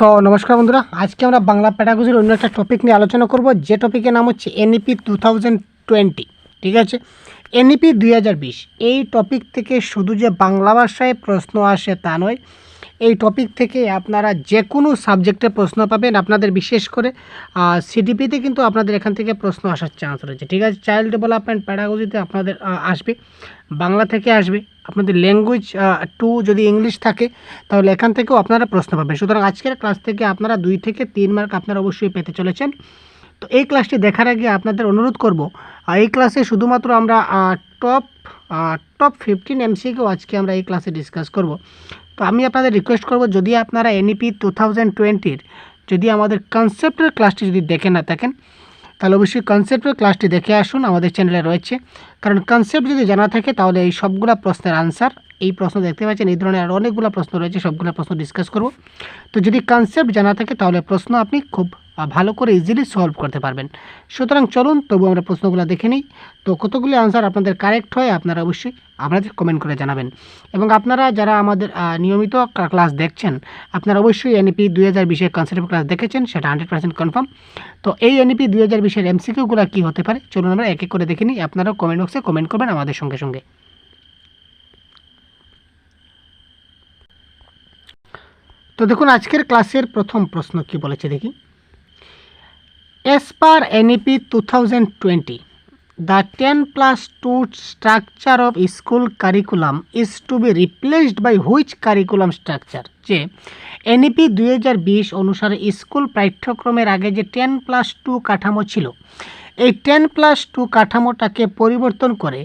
তো নমস্কার বন্ধুরা, আজকে আমরা বাংলা প্যাডাগজির অন্য একটা টপিক নিয়ে আলোচনা করব, যে টপিকের নাম হচ্ছে এনইপি টু টোয়েন্টি ঠিক আছে? এনইপি দুই হাজার বিশ, এই টপিক থেকে শুধু যে বাংলা ভাষায় প্রশ্ন আসে তা নয় এই টপিক থেকে আপনারা যে কোনো সাবজেক্টে প্রশ্ন পাবেন আপনাদের বিশেষ করে সিডিপিতে কিন্তু আপনাদের এখান থেকে প্রশ্ন আসার চান্স রয়েছে। ঠিক আছে চাইল্ড ডেভেলপমেন্ট প্যাডাগজিতে আপনাদের আসবে, বাংলা থেকে আসবে, আপনাদের ল্যাঙ্গুয়েজ টু যদি ইংলিশ থাকে, তাহলে এখান থেকেও আপনারা প্রশ্ন পাবেন। সুতরাং আজকের ক্লাস থেকে আপনারা দুই থেকে তিন মার্ক আপনারা অবশ্যই পেতে চলেছেন। তো এই ক্লাসটি দেখার আগে আপনাদের অনুরোধ করব এই ক্লাসে শুধুমাত্র আমরা টপ টপ ফিফটিন এমসিকেও আজকে আমরা এই ক্লাসে ডিসকাস করব। তো আমি আপনাদের রিকোয়েস্ট করব, যদি আপনারা এনইপি টু থাউজেন্ড টোয়েন্টির যদি আমাদের কনসেপ্টের ক্লাসটি যদি দেখে না থাকেন, তাহলে অবশ্যই কনসেপ্টের ক্লাসটি দেখে আসুন, আমাদের চ্যানেলে রয়েছে। কারণ কনসেপ্ট যদি জানা থাকে, তাহলে এই সবগুলো প্রশ্নের আনসার এই প্রশ্ন দেখতে পাচ্ছেন, এই ধরনের আরও অনেকগুলো প্রশ্ন রয়েছে, সবগুলো প্রশ্ন ডিসকাস করব। তো যদি কনসেপ্ট জানা থাকে, তাহলে প্রশ্ন আপনি খুব ভালো করে ইজিলি সলভ করতে পারবেন। সুতরাং চলুন, তবু আমরা প্রশ্নগুলো দেখে নিই। তো কতগুলি আনসার আপনাদের কারেক্ট হয়, আপনারা অবশ্যই আপনাদের কমেন্ট করে জানাবেন। এবং আপনারা যারা আমাদের নিয়মিত ক্লাস দেখছেন, আপনারা অবশ্যই E এনইপি দুই হাজার বিশের কনসেপ্ট ক্লাস দেখেছেন, সেটা হান্ড্রেড পার্সেন্ট কনফার্ম তো এই E এনইপি দুই হাজার বিশের এমসিকিউগুলো কী হতে পারে? চলুন আমরা এক এক করে দেখে নিই। আপনারাও কমেন্ট বক্সে কমেন্ট করবেন আমাদের সঙ্গে সঙ্গে। তো দেখুন, আজকের ক্লাসের প্রথম প্রশ্ন কি বলেছে দেখি। As per NEP two thousand twenty the ten plus two structure of school curriculum is to be replaced by which curriculum structure যে এনইপি দুই হাজার বিশ অনুসারে স্কুল পাঠ্যক্রমের আগে যে টেন প্লাস টু কাঠামো ছিল, এই টেন প্লাস টু কাঠামোটাকে পরিবর্তন করে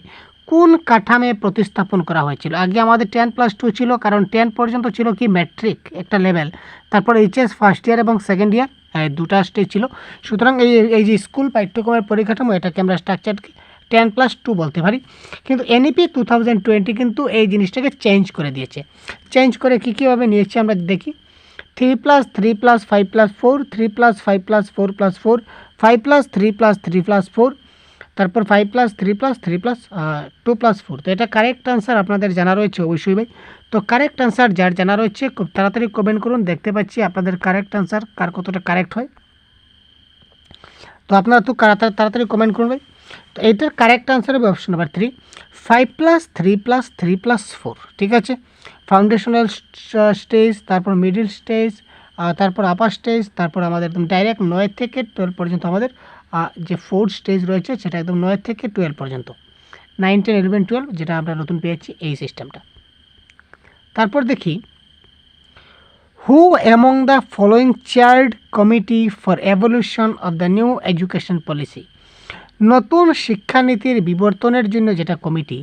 কোন কাঠামে প্রতিস্থাপন করা হয়েছিল? আগে আমাদের টেন প্লাস টু ছিল, কারণ টেন পর্যন্ত ছিল কি ম্যাট্রিক একটা লেভেল তারপর এইচএস ফার্স্ট ইয়ার এবং সেকেন্ড ইয়ার দুটা স্টেজ ছিল। সুতরাং এই এই যে স্কুল পাঠ্যক্রমের পরিকাঠামো, এটাকে আমরা স্ট্রাকচার টেন প্লাস টু বলতে পারি। কিন্তু এনইপি টু থাউজেন্ড টোয়েন্টি কিন্তু এই জিনিসটাকে চেঞ্জ করে দিয়েছে। চেঞ্জ করে কী, কীভাবে নিয়েছে আমরা দেখি? Three plus three plus five plus four three plus five plus four plus four five plus three plus three plus four তারপর five plus three plus three plus two plus four তো এটা correct answer আপনাদের জানা রয়েছে অবশ্যই ভাই। তো correct answer যার জানা রয়েছে, খুব তাড়াতাড়ি কমেন্ট করুন, দেখতে পাচ্ছি আপনাদের কারেক্ট আনসার কার কতটা কারেক্ট হয়। তো আপনারা তো তাড়াতাড়ি কমেন্ট করুন ভাই। তো এইটার কারেক্ট আনসার হবে option number three five plus three plus three plus four ঠিক আছে? ফাউন্ডেশনাল স্টেজ তারপর মিডিল স্টেজ তারপর আপার স্টেজ তারপর আমাদের একদম ডাইরেক্ট নয় থেকে টুয়েলভ পর্যন্ত আমাদের যে ফোর্থ স্টেজ রয়েছে সেটা একদম নয় থেকে টুয়েলভ পর্যন্ত। নাইন টেন ইলেভেন টুয়েলভ যেটা আমরা নতুন পেয়েছি এই সিস্টেমটা তারপর দেখি who among the following chaired committee for evolution of the new education policy নতুন শিক্ষানীতির বিবর্তনের জন্য যেটা কমিটি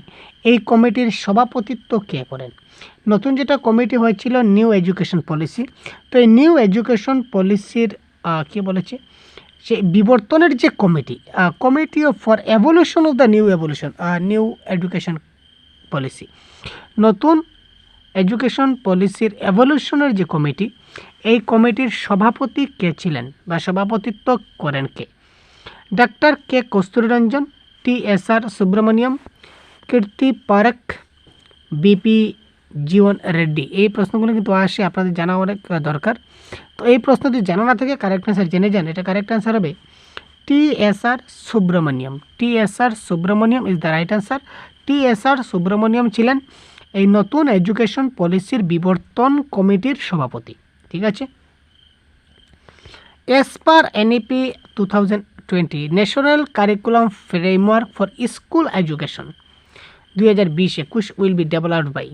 এই কমিটির সভাপতিত্ব কে করেন? নতুন যেটা কমিটি হয়েছিল নিউ এডুকেশন পলিসি তো এই নিউ এডুকেশন পলিসির কী বলেছে? সে বিবর্তনের যে committee committee for evolution of the new evolution new education policy নতুন এডুকেশন পলিসির এভলিউশনের যে কমিটি, এই কমিটির সভাপতি কে ছিলেন বা সভাপতিত্ব করেন কে? Doctor K Kasturirangan, T S R Subramanian, Kirit Parikh B P Jeevan Reddy. এই প্রশ্নগুলো কিন্তু আসে, আপনাদের জানা অনেক দরকার। তো এই প্রশ্ন যদি জানা না থাকে কারেক্ট অ্যান্সার জেনে যান। এটা কারেক্ট অ্যান্সার হবে T S R Subramanian. T S R Subramanian is the right answer T S R Subramanian ছিলেন এই নতুন এডুকেশন পলিসির বিবর্তন কমিটির সভাপতি। ঠিক আছে? As per NEP two thousand twenty national curriculum framework for school education দুই হাজার বিশ একুশ will be developed by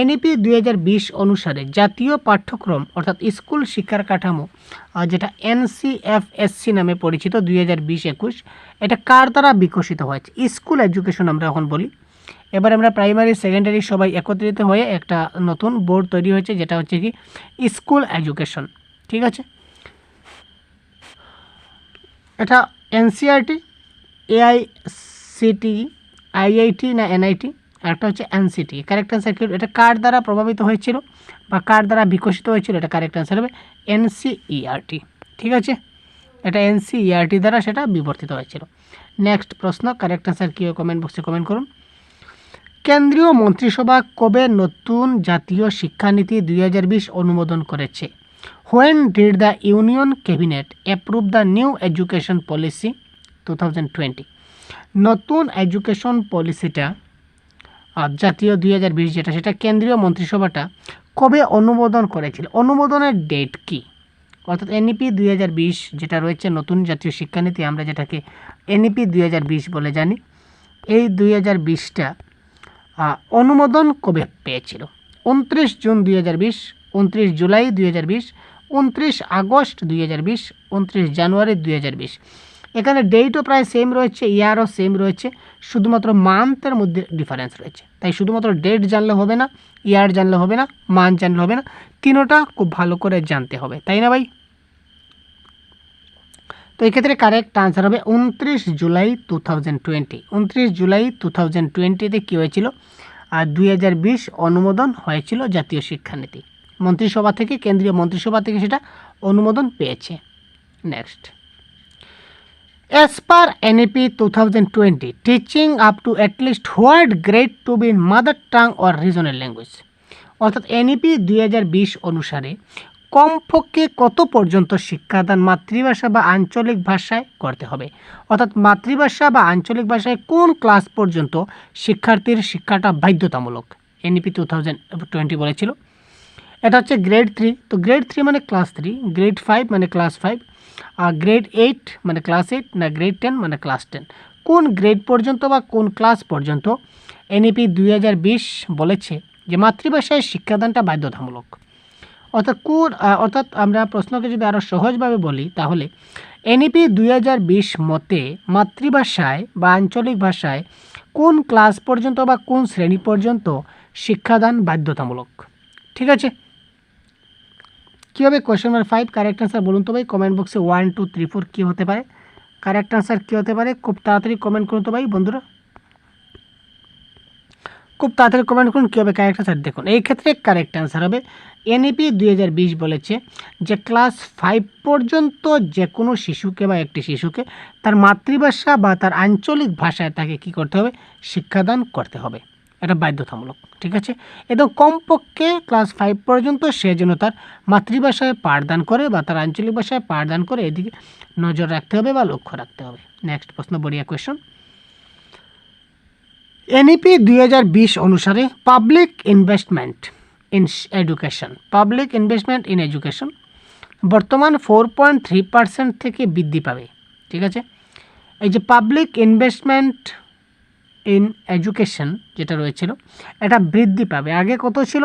NEP দুই হাজার বিশ অনুসারে জাতীয় পাঠ্যক্রম অর্থাৎ স্কুল শিক্ষার কাঠামো যেটা এনসিএফএসসি নামে পরিচিত দুই হাজার বিশ একুশ, এটা কার দ্বারা বিকশিত হয়েছে? স্কুল এডুকেশন আমরা এখন বলি। এবার আমরা প্রাইমারি, সেকেন্ডারি সবাই একত্রিত হয়ে একটা নতুন বোর্ড তৈরি হয়েছে, যেটা হচ্ছে কি স্কুল এডুকেশন। ঠিক আছে? এটা এনসিআরটি এআইসিটি আইআইটি না এনআইটি একটা হচ্ছে এনসিটি। কারেক্ট অ্যান্সার কি এটা কার দ্বারা প্রভাবিত হয়েছিল বা কার দ্বারা বিকশিত হয়েছিল? এটা কারেক্ট অ্যান্সার হবে এনসিইআরটি। ঠিক আছে? এটা এনসিইআরটি দ্বারা সেটা বিবর্তিত হয়েছিল। নেক্সট প্রশ্ন কারেক্ট অ্যান্সার কী কমেন্ট বক্সে কমেন্ট করুন। কেন্দ্রীয় মন্ত্রিসভা কবে নতুন জাতীয় শিক্ষানীতি দুই হাজার বিশ অনুমোদন করেছে? When did the union cabinet approve the new education policy two thousand twenty নতুন এডুকেশন পলিসিটা জাতীয় দুই হাজার বিশ যেটা, সেটা কেন্দ্রীয় মন্ত্রিসভাটা কবে অনুমোদন করেছিল? অনুমোদনের ডেট কি? অর্থাৎ এনইপি দুই হাজার বিশ যেটা রয়েছে, নতুন জাতীয় শিক্ষানীতি, আমরা যেটাকে এনইপি দুই হাজার বিশ বলে জানি, এই দুই হাজার বিশটা অনুমোদন কবে পেয়েছিল? উনত্রিশ জুন দুই হাজার বিশ, উনত্রিশ জুলাই দুই হাজার বিশ, উনত্রিশ আগস্ট দুই হাজার বিশ, উনত্রিশ জানুয়ারি দুই হাজার বিশ। এখানে ডেটও প্রায় সেম রয়েছে ইয়ারও সেম রয়েছে, শুধুমাত্র মান্থের মধ্যে ডিফারেন্স রয়েছে। তাই শুধুমাত্র ডেট জানলে হবে না ইয়ার জানলে হবে না মান্থ জানলে হবে না, তিনোটা খুব ভালো করে জানতে হবে, তাই না ভাই? তো এক্ষেত্রে কারেক্ট আনসার হবে উনত্রিশ জুলাই টু থাউজেন্ড টোয়েন্টি উনত্রিশ জুলাই টু থাউজেন্ড টোয়েন্টিতে কী হয়েছিল? আর দুই হাজার বিশ অনুমোদন হয়েছিল জাতীয় শিক্ষানীতি। মন্ত্রিসভা থেকে, কেন্দ্রীয় মন্ত্রিসভা থেকে সেটা অনুমোদন পেয়েছে। Next As per NEP 2020, teaching up to at least what grade to be in mother tongue or regional language. অর্থাৎ এনইপি দুই হাজার বিশ অনুসারে কমপক্ষে কত পর্যন্ত শিক্ষাদান মাতৃভাষা বা আঞ্চলিক ভাষায় করতে হবে? অর্থাৎ মাতৃভাষা বা আঞ্চলিক ভাষায় কোন ক্লাস পর্যন্ত শিক্ষার্থীর শিক্ষাটা বাধ্যতামূলক? এনইপি টু থাউজেন্ড টোয়েন্টি বলেছিল। এটা হচ্ছে গ্রেড থ্রি তো গ্রেড থ্রি মানে ক্লাস থ্রি গ্রেড ফাইভ মানে ক্লাস ফাইভ গ্রেড এইট মানে ক্লাস এইট না গ্রেড টেন মানে ক্লাস টেন কোন গ্রেড পর্যন্ত বা কোন ক্লাস পর্যন্ত এনইপি দুই হাজার বিশ বলেছে যে মাতৃভাষায় শিক্ষাদানটা বাধ্যতামূলক? অর্থাৎ কোন অর্থাৎ আমরা প্রশ্নকে যদি আরও সহজভাবে বলি, তাহলে এনইপি দুই হাজার বিশ মতে মাতৃভাষায় বা আঞ্চলিক ভাষায় কোন ক্লাস পর্যন্ত বা কোন শ্রেণি পর্যন্ত শিক্ষাদান বাধ্যতামূলক? ঠিক আছে? কী হবে question number five correct answer বলুন তো ভাই? কমেন্ট বক্সে ওয়ান টু থ্রি ফোর কী হতে পারে? কারেক্ট আনসার কী হতে পারে? খুব তাড়াতাড়ি কমেন্ট করুন তো ভাই, বন্ধুরা। খুব তাড়াতাড়ি কমেন্ট করুন কী হবে কারেক্ট আনসার দেখুন, এই ক্ষেত্রে কারেক্ট আনসার হবে। এনইপি দুই বলেছে যে ক্লাস ফাইভ পর্যন্ত যে কোনো শিশুকে বা একটি শিশুকে তার মাতৃভাষা বা তার আঞ্চলিক ভাষায় তাকে কী করতে হবে? শিক্ষাদান করতে হবে। এটা বাধ্যতামূলক, ঠিক আছে? এবং কমপক্ষে ক্লাস ফাইভ পর্যন্ত সে যেন তার মাতৃভাষায় পাঠদান করে বা তার আঞ্চলিক ভাষায় পাঠদান করে এদিকে নজর রাখতে হবে বা লক্ষ্য রাখতে হবে। নেক্সট প্রশ্ন, বড়িয়া কোয়েশন এনইপি দুই হাজার বিশ অনুসারে public investment in education public investment in education বর্তমান ফোর পয়েন্ট থ্রি পার্সেন্ট থেকে বৃদ্ধি পাবে, ঠিক আছে? এই যে পাবলিক ইনভেস্টমেন্ট ইন এডুকেশন যেটা রয়েছিল এটা বৃদ্ধি পাবে আগে কত ছিল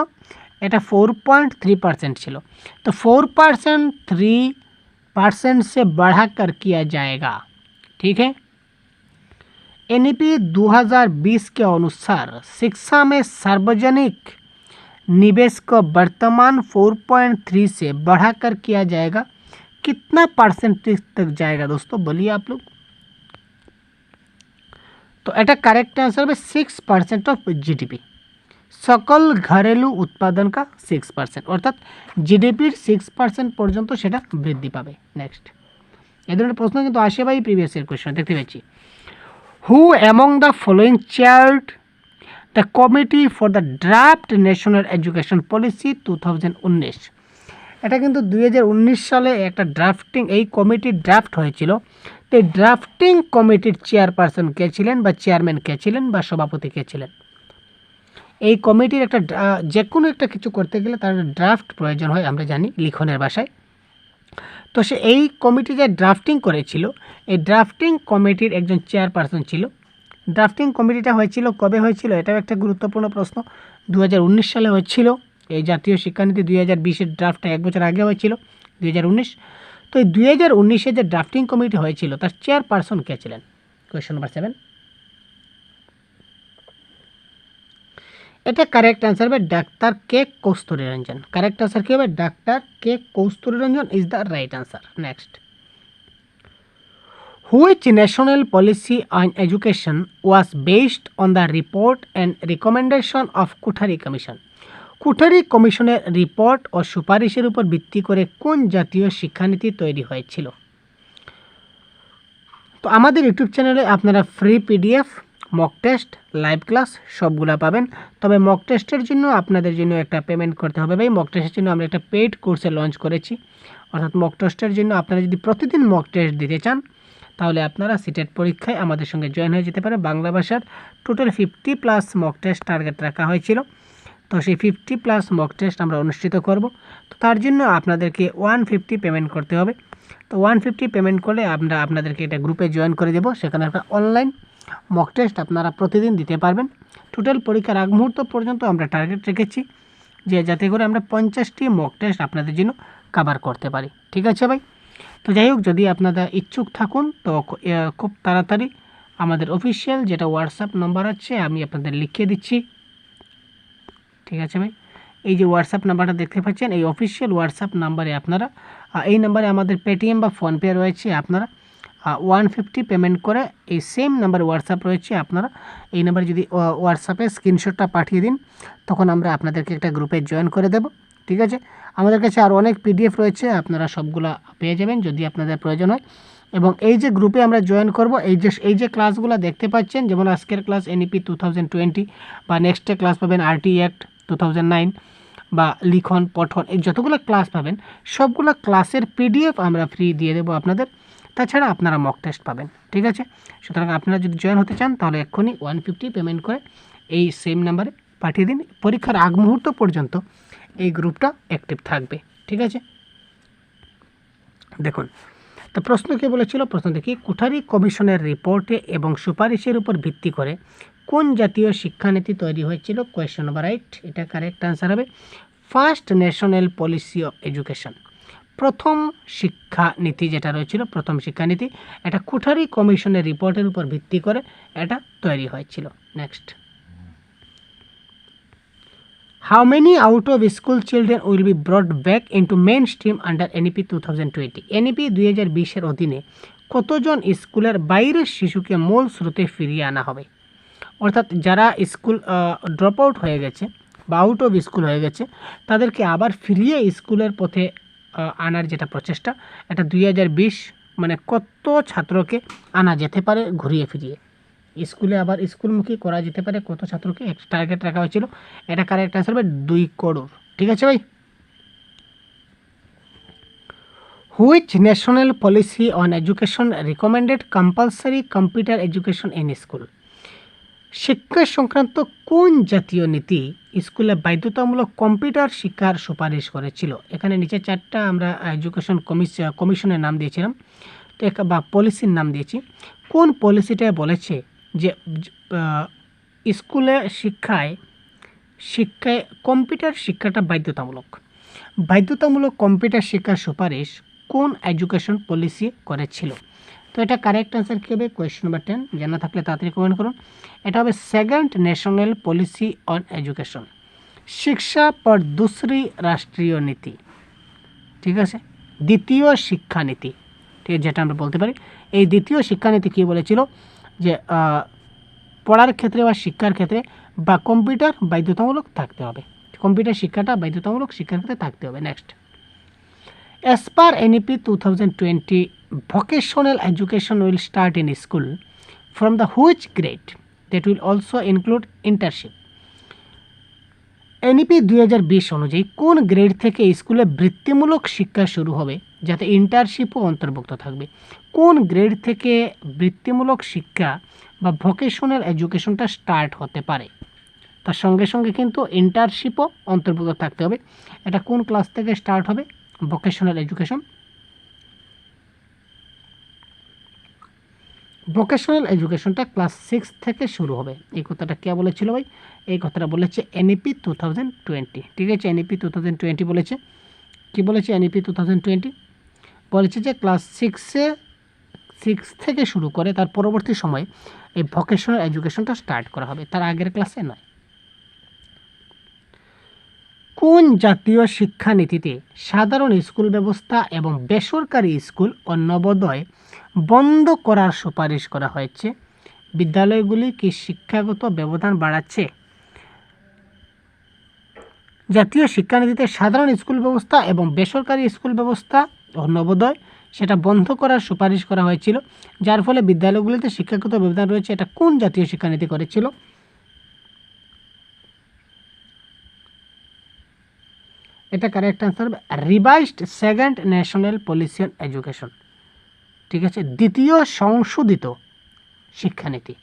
এটা फोर पॉइंट थ्री परसेंट ছিল तो फोर परसेंट थ्री परसेंट से बढ़ाकर किया जाएगा ठीक है एनईपी 2020 के अनुसार शिक्षा में सार्वजनिक निवेश को वर्तमान 4.3 से बढ़ाकर किया जाएगा कितना परसेंटेज तक जाएगा दोस्तों बोलिए आप लोग তো এটা কারেক্ট আনসার হবে সিক্স পার্সেন্ট অফ জিডিপি সকল ঘরেলু উৎপাদন কা সিক্স পার্সেন্ট অর্থাৎ জিডিপির সিক্স পার্সেন্ট পর্যন্ত সেটা বৃদ্ধি পাবে। নেক্সট এ ধরনের প্রশ্ন কিন্তু আসে ভাই প্রিভিয়াস ইয়ার কোয়েশ্চন দেখতে পেয়েছি। Who among the following chaired the committee for the draft national education policy two thousand উনিশ এটা কিন্তু দু হাজার উনিশ সালে একটা ড্রাফটিং এই কমিটির ড্রাফট হয়েছিল। এই ড্রাফটিং কমিটির চেয়ারপারসন কে ছিলেন বা চেয়ারম্যান কে ছিলেন বা সভাপতি কে ছিলেন? এই কমিটির একটা যে কোনো একটা কিছু করতে গেলে তার ড্রাফট প্রয়োজন হয়, আমরা জানি লিখনের ভাষায় তো সে এই কমিটি যে ড্রাফটিং করেছিল, এই ড্রাফটিং কমিটির একজন চেয়ারপারসন ছিল। ড্রাফটিং কমিটিটা হয়েছিল, কবে হয়েছিল এটাও একটা গুরুত্বপূর্ণ প্রশ্ন। দু হাজার উনিশ সালে হয়েছিল, এই জাতীয় শিক্ষানীতি দুই হাজার বিশের ড্রাফটটা এক বছর আগে হয়েছিল দুই হাজার উনিশ। তো এই দুই হাজার উনিশে যে ড্রাফটিং কমিটি হয়েছিল, তার চেয়ারপারসন কে ছিলেন? কোয়েশ্চন নাম্বার সেভেন এটা কারেক্ট অ্যান্সার হবে ডাক্তার কে কৌস্তুরী রঞ্জন কারেক্ট আনসার কী হবে? Doctor K Kasturirangan is the right answer next which national policy on education was based on the report and recommendation of Kothari commission Kothari কমিশনের report ও সুপারিশের উপর ভিত্তি করে কোন জাতীয় শিক্ষানীতি তৈরি হয়েছিল? তো আমাদের ইউটিউব চ্যানেলে আপনারা free PDF mock test live class সবগুলা পাবেন। তবে মক টেস্টের জন্য আপনাদের জন্য একটা পেমেন্ট করতে হবে ভাই। মক টেস্টের জন্য আমরা একটা পেইড কোর্সে লঞ্চ করেছি। অর্থাৎ মক টেস্টের জন্য আপনারা যদি প্রতিদিন মক টেস্ট দিতে চান, তাহলে আপনারা সিটেট পরীক্ষায় আমাদের সঙ্গে জয়েন হয়ে যেতে পারে। বাংলা ভাষার total fifty plus mock test target রাখা হয়েছিল। তো সেই ফিফটি প্লাস মক টেস্ট আমরা অনুষ্ঠিত করব। তো তার জন্য আপনাদেরকে ওয়ান ফিফটি পেমেন্ট করতে হবে। তো ওয়ান ফিফটি পেমেন্ট করলে আমরা আপনাদেরকে এটা গ্রুপে জয়েন করে দেবো। সেখানে একটা অনলাইন মক টেস্ট আপনারা প্রতিদিন দিতে পারবেন। টোটাল পরীক্ষার আগ মুহূর্ত পর্যন্ত আমরা টার্গেট রেখেছি যে যাতে করে আমরা পঞ্চাশটি মক টেস্ট আপনাদের জন্য কাভার করতে পারি। ঠিক আছে ভাই? তো যাই হোক, যদি আপনারা ইচ্ছুক থাকুন, তো খুব তাড়াতাড়ি আমাদের অফিসিয়াল যেটা হোয়াটসঅ্যাপ নাম্বার আছে, আমি আপনাদের লিখিয়ে দিচ্ছি। ঠিক আছে ভাই? এই যে হোয়াটসঅ্যাপ নাম্বারটা দেখতে পাচ্ছেন, এই অফিসিয়াল হোয়াটসঅ্যাপ নাম্বারে আপনারা এই নাম্বারে আমাদের পেটিএম বা ফোনপে রয়েছে আপনারা ওয়ান ফিফটি পেমেন্ট করে এই সেম নাম্বার হোয়াটসঅ্যাপ রয়েছে আপনারা, এই নাম্বারে যদি হোয়াটসঅ্যাপে স্ক্রিনশটটা পাঠিয়ে দিন, তখন আমরা আপনাদেরকে একটা গ্রুপে জয়েন করে দেব, ঠিক আছে? আমাদের কাছে আরও অনেক পিডিএফ রয়েছে, আপনারা সবগুলা পেয়ে যাবেন যদি আপনাদের প্রয়োজন হয়, এবং এই যে গ্রুপে আমরা জয়েন করব, এই যে এই যে ক্লাসগুলো দেখতে পাচ্ছেন, যেমন আজকের class NEP two thousand twenty বা নেক্সটে ক্লাস পাবেন আরটি অ্যাক্ট টু বা লিখন, পঠন, এই যতগুলো ক্লাস পাবেন, সবগুলো ক্লাসের পিডিএফ আমরা ফ্রি দিয়ে দেবো আপনাদের। তাছাড়া আপনারা মক টেস্ট পাবেন, ঠিক আছে? সুতরাং আপনারা যদি জয়েন হতে চান, তাহলে এক্ষুনি ওয়ান ফিফটি পেমেন্ট করে এই সেম নাম্বারে পাঠিয়ে দিন। পরীক্ষার আগ মুহূর্ত পর্যন্ত এই গ্রুপটা অ্যাক্টিভ থাকবে, ঠিক আছে? দেখুন, তো প্রশ্ন কে বলেছিল? প্রশ্ন দেখি কুঠারি কমিশনের রিপোর্টে এবং সুপারিশের উপর ভিত্তি করে কোন জাতীয় শিক্ষানীতি তৈরি হয়েছিল? কোয়েশ্চন নাম্বার রাইট এটা কারেক্ট আনসার হবে। First national policy of education প্রথম শিক্ষানীতি যেটা রয়েছিল, প্রথম শিক্ষানীতি, এটা কুঠারি কমিশনের রিপোর্টের উপর ভিত্তি করে এটা তৈরি হয়েছিল। Next How many out of school children will be brought back into mainstream under NEP 2020? NEP 2020 এর অধীনে কতজন স্কুলের বাইরের শিশুকে মূল স্রোতে ফিরিয়ে আনা হবে? অর্থাৎ যারা স্কুল ড্রপ আউট হয়ে গেছে বা আউট অফ স্কুল হয়ে গেছে, তাদেরকে আবার ফিরিয়ে স্কুলের পথে আনার যেটা প্রচেষ্টা, এটা দুই হাজার বিশ মানে কত ছাত্রকে আনা যেতে পারে ঘুরিয়ে ফিরিয়ে। স্কুলে আবার স্কুলমুখী করা যেতে পারে কত ছাত্রকে টার্গেট রাখা হয়েছিল, এটা কারেক্ট আনসার হবে দুই করোড়। ঠিক আছে ভাই? Which national policy on education recommended compulsory computer education in school শিক্ষা সংক্রান্ত কোন জাতীয় নীতি স্কুলে বাধ্যতামূলক কম্পিউটার শিক্ষার সুপারিশ করেছিল? এখানে নিচে চারটা আমরা এডুকেশন কমিশ কমিশনের নাম দিয়েছিলাম, তো বা পলিসির নাম দিয়েছি। কোন পলিসিটা বলেছে যে স্কুলে শিক্ষায় শিক্ষায় কম্পিউটার শিক্ষাটা বাধ্যতামূলক? বাধ্যতামূলক কম্পিউটার শিক্ষার সুপারিশ কোন এডুকেশন পলিসি করেছিল? তো এটা কারেক্ট অ্যান্সার কী হবে? কোয়েশ্চেন নাম্বার টেন জানা থাকলে তাড়াতাড়ি কমেন্ট করুন। এটা হবে second national policy on education শিক্ষা পর দুসরি রাষ্ট্রীয় নীতি। ঠিক আছে? দ্বিতীয় শিক্ষানীতি ঠিক আছে যেটা আমরা বলতে পারি। এই দ্বিতীয় শিক্ষানীতি কী বলেছিল? যে পড়ার ক্ষেত্রে বা শিক্ষার ক্ষেত্রে বা কম্পিউটার বাধ্যতামূলক থাকতে হবে। কম্পিউটার শিক্ষাটা বাধ্যতামূলক শিক্ষার ক্ষেত্রে থাকতে হবে। Next As per NEP 2020, vocational education will start in school from the which grade? That will also include internship. NEP দুই হাজার বিশ অনুযায়ী কোন গ্রেড থেকে স্কুলে বৃত্তিমূলক শিক্ষা শুরু হবে? যাতে ইন্টার্নশিপও অন্তর্ভুক্ত থাকবে। কোন গ্রেড থেকে বৃত্তিমূলক শিক্ষা বা ভোকেশনাল এডুকেশনটা স্টার্ট হতে পারে? তার সঙ্গে সঙ্গে কিন্তু ইন্টার্নশিপও অন্তর্ভুক্ত থাকতে হবে। এটা কোন ক্লাস থেকে স্টার্ট হবে? ভোকেশনাল এডুকেশন ভোকেশনাল এডুকেশনটা ক্লাস সিক্স থেকে শুরু হবে। এই কথাটা কে বলেছিল ভাই? এই কথাটা বলেছে এনইপি টু থাউজেন্ড টোয়েন্টি ঠিক আছে? এনইপি টু থাউজেন্ড টোয়েন্টি বলেছে। কী বলেছে এনইপি টু থাউজেন্ড টোয়েন্টি বলেছে যে ক্লাস সিক্সে সিক্স থেকে শুরু করে তার পরবর্তী সময়ে এই ভোকেশনাল এডুকেশনটা স্টার্ট করা হবে। তার আগের ক্লাসে নয়। কোন জাতীয় শিক্ষানীতিতে সাধারণ স্কুল ব্যবস্থা এবং বেসরকারি স্কুল ও নবোদয় বন্ধ করার সুপারিশ করা হয়েছে। বিদ্যালয়গুলি কি শিক্ষাগত ব্যবধান বাড়াচ্ছে? জাতীয় শিক্ষানীতিতে সাধারণ স্কুল ব্যবস্থা এবং বেসরকারি স্কুল ব্যবস্থা ও নবোদয় সেটা বন্ধ করার সুপারিশ করা হয়েছিল, যার ফলে বিদ্যালয়গুলিতে শিক্ষাগত ব্যবধান রয়েছে। এটা কোন জাতীয় শিক্ষানীতি করেছিল? এটা কারেক্ট অ্যান্সার হবে। Revised second national policy on education ঠিক আছে? দ্বিতীয় সংশোধিত শিক্ষানীতি।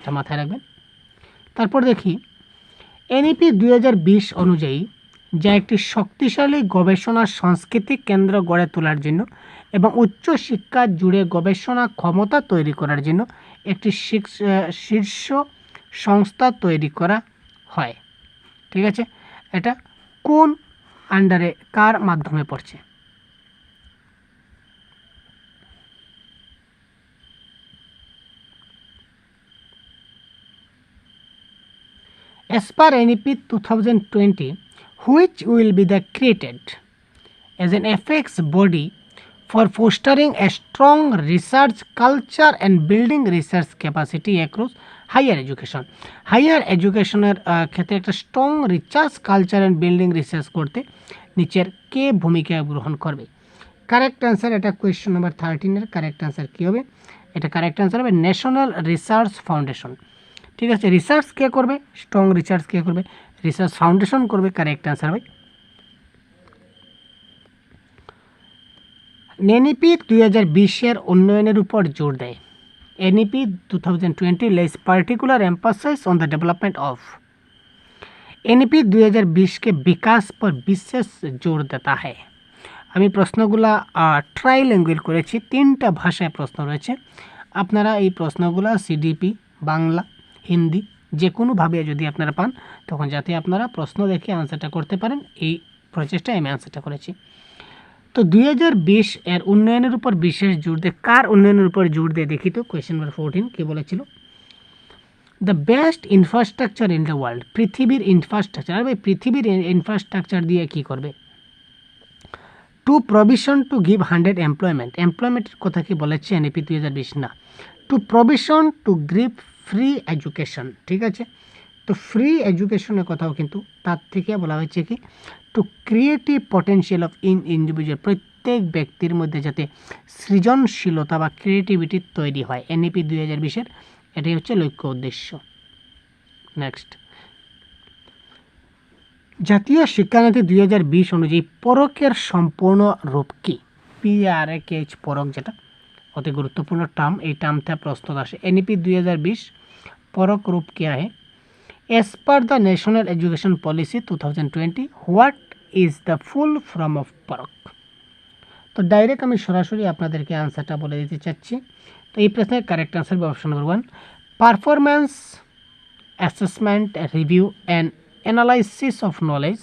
এটা মাথায় রাখবেন। তারপর দেখি, এনইপি দুই হাজার বিশ অনুযায়ী যা একটি শক্তিশালী গবেষণা সাংস্কৃতিক কেন্দ্র গড়ে তোলার জন্য এবং উচ্চ শিক্ষা জুড়ে গবেষণা ক্ষমতা তৈরি করার জন্য একটি শীর্ষ সংস্থা তৈরি করা হয়। ঠিক আছে? এটা কোন আন্ডারে কার মাধ্যমে পড়ছে? As per NEP 2020, which will be the created as an FX body for fostering a strong research culture and building research capacity across higher education. Higher এডুকেশনের ক্ষেত্রে একটা strong research culture and building research করতে নিচের কে ভূমিকা গ্রহণ করবে? Correct answer এটা কোয়েশ্চেন নাম্বার থার্টিনের কারেক্ট অ্যান্সার কী হবে? এটা কারেক্ট অ্যান্সার হবে ন্যাশনাল রিসার্চ ফাউন্ডেশন ঠিক আছে রিসার্চ কে করবে? স্ট্রং রিসার্চ কে করবে? রিসার্চ ফাউন্ডেশন করবে কারেক্ট অ্যান্সার ভাই। এনইপি দুই হাজার বিশের উন্নয়নের উপর জোর দেয়। NEP two thousand twenty lays particular emphasise on the development of NEP দুই হাজার বিশকে বিকাশ পর বিশেষ জোর দেতা হয়। আমি প্রশ্নগুলা ট্রাই ল্যাঙ্গুয়েজ করেছি, তিনটা ভাষায় প্রশ্ন রয়েছে। আপনারা এই প্রশ্নগুলা সিডিপি বাংলা হিন্দি যে কোনোভাবে যদি আপনারা পান, তখন যাতে আপনারা প্রশ্ন দেখে আনসারটা করতে পারেন, এই প্রচেষ্টায় আমি আনসারটা করেছি। তো দুই হাজার বিশ এর উন্নয়নের উপর বিশেষ জোর দেয়, কার উন্নয়নের উপর জোর দেয় দেখি তো? কোয়েশ্চেন নাম্বার ফোরটিন কী বলেছিল? The best infrastructure in the world পৃথিবীর ইনফ্রাস্ট্রাকচার আর পৃথিবীর ইনফ্রাস্ট্রাকচার দিয়ে কী করবে? To provision to give hundred employment এমপ্লয়মেন্টের কথা কি বলেছে এনএপি দুই হাজার বিশ না। To provision to give free education ঠিক আছে? তো ফ্রি এডুকেশনের কথাও কিন্তু তার থেকে বলা হয়েছে কি? To creative potential of in individual প্রত্যেক ব্যক্তির মধ্যে যাতে সৃজনশীলতা বা ক্রিয়েটিভিটি তৈরি হয়। এনইপি দুই হাজার বিশের, এটাই হচ্ছে লক্ষ্য উদ্দেশ্য। নেক্সট জাতীয় শিক্ষানীতি দুই হাজার বিশ অনুযায়ী পরকের সম্পূর্ণ রূপ কী? পিআরএকেএইচ পরক যেটা। অতি গুরুত্বপূর্ণ টার্ম এই টার্মটা প্রশ্ন আসে এনইপি দুই হাজার বিশ পরক रूप क्या है as per the National Education Policy 2020 what is the full form of PARAKH তো ডাইরেক্ট আমি সরাসরি আপনাদেরকে আনসারটা বলে দিতে চাচ্ছি তো এই প্রশ্নের কারেক্ট আনসার হবে option number one performance assessment review and analysis of knowledge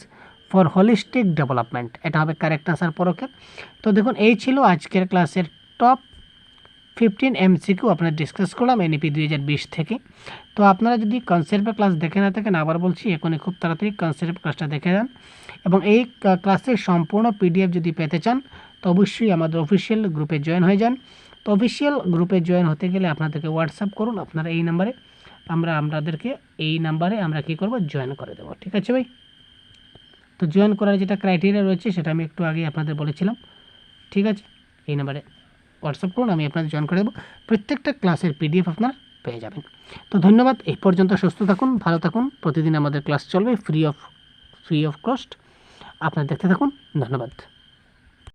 for holistic development এটা হবে কারেক্ট আনসার পরকের তো দেখুন এই ছিল আজকের ক্লাসের টপ ফিফটিন এমসিকিউ আপনার ডিসকাস করলাম এনইপি দুই হাজার বিশ থেকে। তো আপনারা যদি কনসেপ্টের ক্লাস দেখে না থাকেন, আবার বলছি, এখনই খুব তাড়াতাড়ি কনসেপ্ট ক্লাসটা দেখে যান। এবং এই ক্লাসের সম্পূর্ণ পিডিএফ যদি পেতে চান, তো অবশ্যই আমাদের অফিসিয়াল গ্রুপে জয়েন হয়ে যান। তো অফিসিয়াল গ্রুপে জয়েন হতে গেলে আপনাদেরকে হোয়াটসঅ্যাপ করুন, আপনারা এই নাম্বারে আমরা আপনাদেরকে এই নাম্বারে আমরা কী করব? জয়েন করে দেবো, ঠিক আছে ভাই? তো জয়েন করার যেটা ক্রাইটেরিয়া রয়েছে, সেটা আমি একটু আগে আপনাদের বলেছিলাম, ঠিক আছে? এই নাম্বারে হোয়াটসঅ্যাপ করুন, আমি আপনাদের জয়েন করে দেবো। প্রত্যেকটা ক্লাসের পিডিএফ আপনার পেয়ে যাবেন। তো ধন্যবাদ, এই পর্যন্ত সুস্থ থাকুন, ভালো থাকুন। প্রতিদিন আমাদের ক্লাস চলবে free of free of cost আপনারা দেখতে থাকুন, ধন্যবাদ।